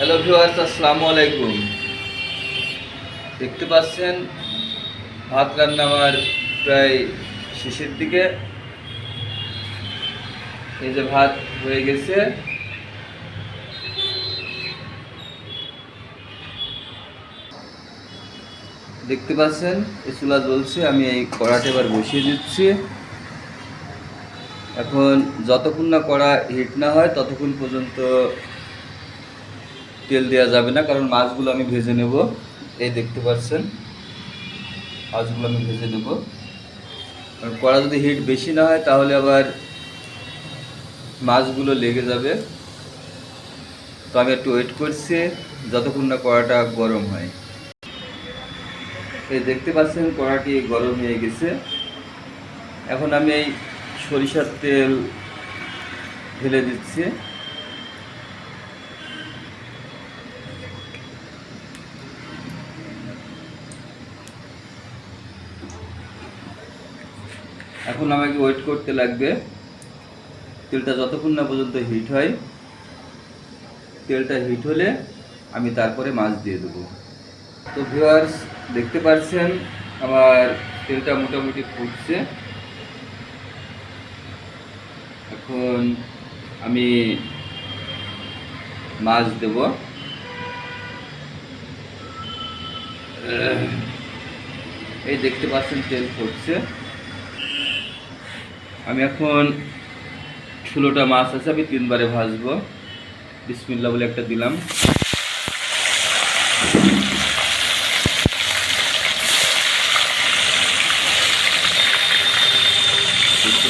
Hello viewers আসসালামু আলাইকুম। দেখতে পাচ্ছেন, ভাত রান্না আমার প্রায় শেষের দিকে। এই যে ভাত হয়ে গেছে। দেখতে পাচ্ছেন, এই চুলা জ্বলছে, আমি এই কড়াটা এবার বসিয়ে দিচ্ছি। এখন যতক্ষণ না কড়া হিট না হয়, ততক্ষণ পর্যন্ত তেল দেওয়া যাবে না, কারণ মাছগুলো আমি ভেজে নেব। এই দেখতে পাচ্ছেন, মাছগুলো আমি ভেজে নেব। কারণ কড়া যদি হিট বেশি না হয়, তাহলে আবার মাছগুলো লেগে যাবে। তো আমি একটু ওয়েট করছি, যতক্ষণ না কড়াটা গরম হয়। এই দেখতে পাচ্ছেন, কড়াটি গরম হয়ে গেছে। এখন আমি এই সরিষার তেল ঢেলে দিচ্ছি। এখন আমাকে ওয়েট করতে লাগবে। তেলটা যতক্ষণ না পর্যন্ত হিট হয়, তেলটা হিট হলে আমি তারপরে মাছ দিয়ে দেবো। তো ভিউয়ার্স দেখতে পাচ্ছেন আমার তেলটা মোটামুটি ফুটছে। এখন আমি মাছ দেব। এই দেখতে পাচ্ছেন তেল ফুটছে। আমি এখন ষোলোটা মাছ আছে আমি তিনবারে ভাজবো। বিসমিল্লা বলে একটা দিলাম। দেখতে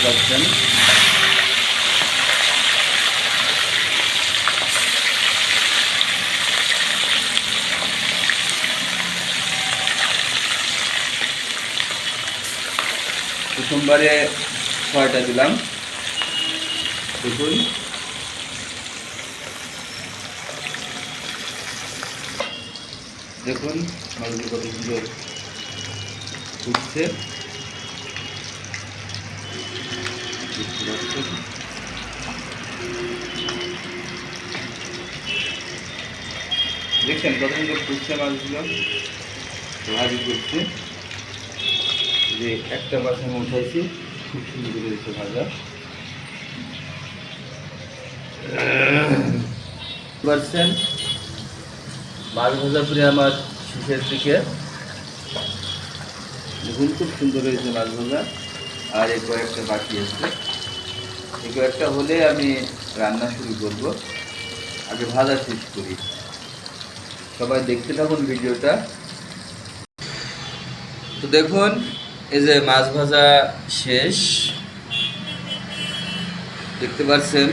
প্রথমবারে ছয়টা দিলাম। দেখুন দেখুন মাছগুলো কত সুন্দর পাচ্ছেন। দেখছেন কত সুন্দর ফুটছে মাছগুলো ভাজি করছে যে একটা মাছ আমি উঠাইছি। খুব করে পারছেন মাছ ভাজা পরে আমার শেষের দিকে। দেখুন, খুব সুন্দর হয়েছে মাছ ভাজা। আর এই কয়েকটা বাকি আছে। এই কয়েকটা হলে আমি রান্না শুরু করব। আগে ভাজা শেষ করি। সবাই দেখতে থাকুন ভিডিওটা। তো দেখুন এই যে মাছ ভাজা শেষ। দেখতে পাচ্ছেন,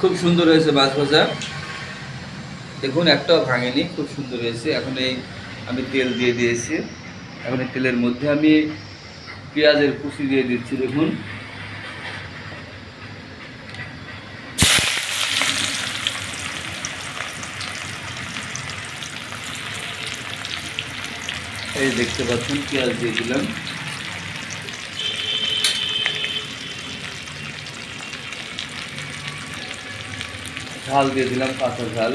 খুব সুন্দর হয়েছে মাছ ভাজা। দেখুন, একটাও ভাঙেনি, খুব সুন্দর হয়েছে। এখন এই আমি তেল দিয়ে দিয়েছি। এখন এই তেলের মধ্যে আমি পেঁয়াজের কুচি দিয়ে দিচ্ছি, দেখুন। এই দেখতে পাচ্ছেন পেঁয়াজ দিয়ে দিলাম। ঝাল দিয়ে দিলাম কাঁচা ঝাল।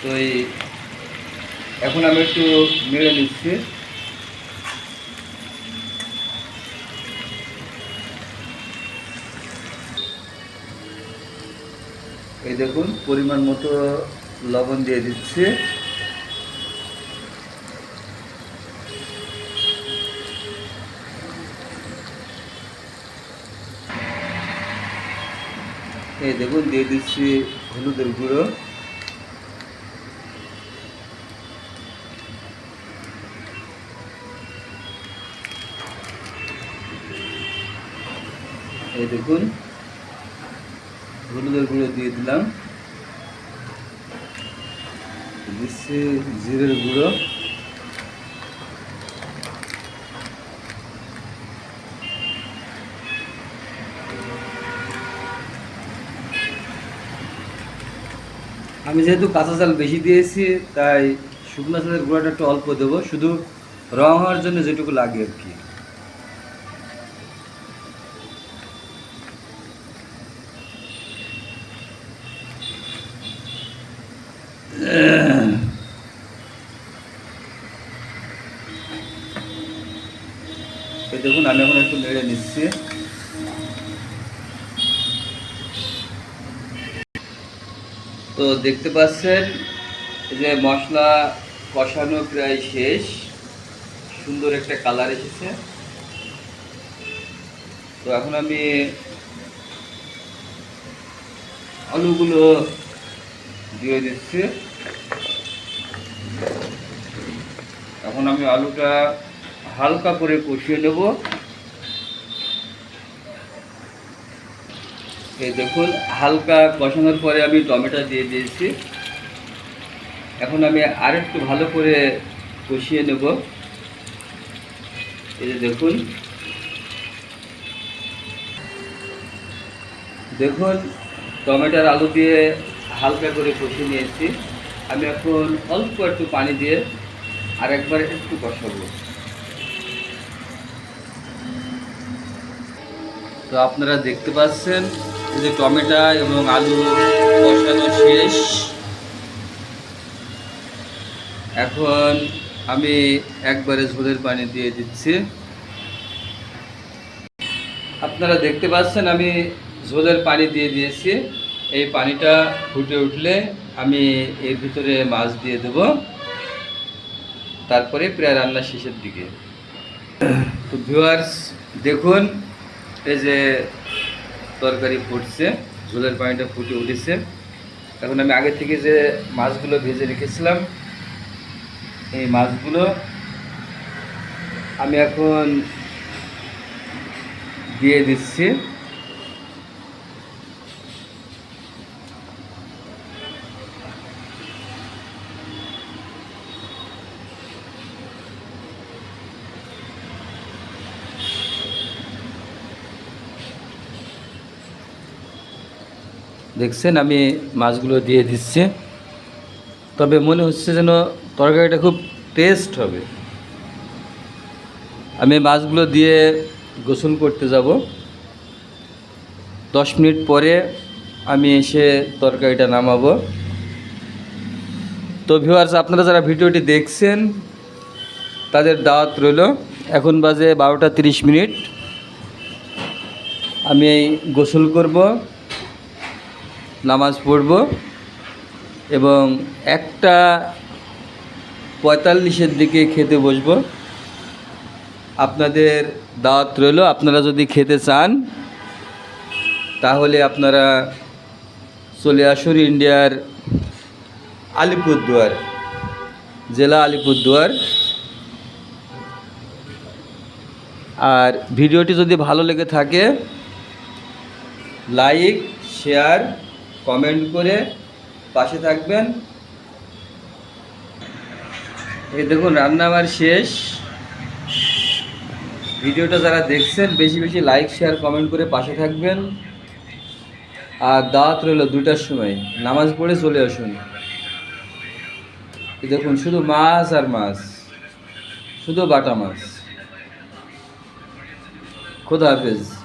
তো এই এখন আমি একটু মেরে নিচ্ছি। এই দেখুন, পরিমাণ মতো লবণ দিয়ে দিচ্ছি। এই দেখুন, দিয়ে দিচ্ছি হলুদের গুঁড়ো। এই দেখুন হলুদের গুঁড়ো দিয়ে দিলাম। দিচ্ছি জিরের গুঁড়ো। আমি যেহেতু কাঁচা চাল বেশি দিয়েছি, তাই শুকনো চালের গুঁড়াটা একটু অল্প দেবো। শুধু রং হওয়ার জন্য যেটুকু লাগে আর কি। দেখুন, আমি এখন একটু নেড়ে নিচ্ছি। তো দেখতে পাচ্ছেন যে মশলা কষানো প্রায় শেষ। সুন্দর একটা কালার এসেছে। তো এখন আমি আলুগুলো দিয়ে দিচ্ছি। এখন আমি আলুটা হালকা করে কষিয়ে নেব। এই দেখুন, হালকা কষানোর পরে আমি টমেটো দিয়ে দিয়েছি। এখন আমি আরেকটু ভালো করে কষিয়ে নেব। এই যে দেখুন। দেখুন, টমেটোর আলু দিয়ে হালকা করে কষিয়ে নিয়েছি। আমি এখন অল্প একটু পানি দিয়ে আর একবার একটু কষাবো। তো আপনারা দেখতে পাচ্ছেন যে টমেটো এবং আলু কষানো শেষ। এখন আমি একবারে ঝোলের পানি দিয়ে দিচ্ছি। আপনারা দেখতে পাচ্ছেন আমি ঝোলের পানি দিয়ে দিয়েছি। এই পানিটা ফুটে উঠলে আমি এর ভিতরে মাছ দিয়ে দেব। তারপরে প্রায় রান্না শেষের দিকে। তো ভিউয়ার্স দেখুন, এই যে তরকারি ফুটছে, ঝোলের পানিটা ফুটে উঠেছে। এখন আমি আগে থেকে যে মাছগুলো ভেজে রেখেছিলাম, এই মাছগুলো আমি এখন দিয়ে দিচ্ছি। দেখছেন, আমি মাছগুলো দিয়ে দিচ্ছি। তবে মনে হচ্ছে যেন তরকারিটা খুব টেস্ট হবে। আমি মাছগুলো দিয়ে গোসল করতে যাব। দশ মিনিট পরে আমি এসে তরকারিটা নামাবো। তো ভিউয়ার্স আপনারা যারা ভিডিওটি দেখছেন, তাদের দাওয়াত রইল। এখন বাজে বারোটা তিরিশ মিনিট। আমি গোসল করব। নামাজ পড়ব এবং একটা পঁয়তাল্লিশের দিকে খেতে বসবো। আপনাদের দাওয়াত রইল, আপনারা যদি খেতে চান, তাহলে আপনারা চলে আসুন ইন্ডিয়ার আলিপুরদুয়ার, জেলা আলিপুরদুয়ার। আর ভিডিওটি যদি ভালো লেগে থাকে, লাইক, শেয়ার কমেন্ট করে পাশে থাকবেন। এই দেখুন রান্না আমার শেষ। ভিডিওটা যারা দেখছেন, বেশি বেশি লাইক শেয়ার কমেন্ট করে পাশে থাকবেন। আর দাওয়াত রইল দুটার সময়। নামাজ পড়ে চলে আসুন। দেখুন, শুধু মাছ আর মাছ। শুধু বাটা মাছ। খোদা হাফেজ।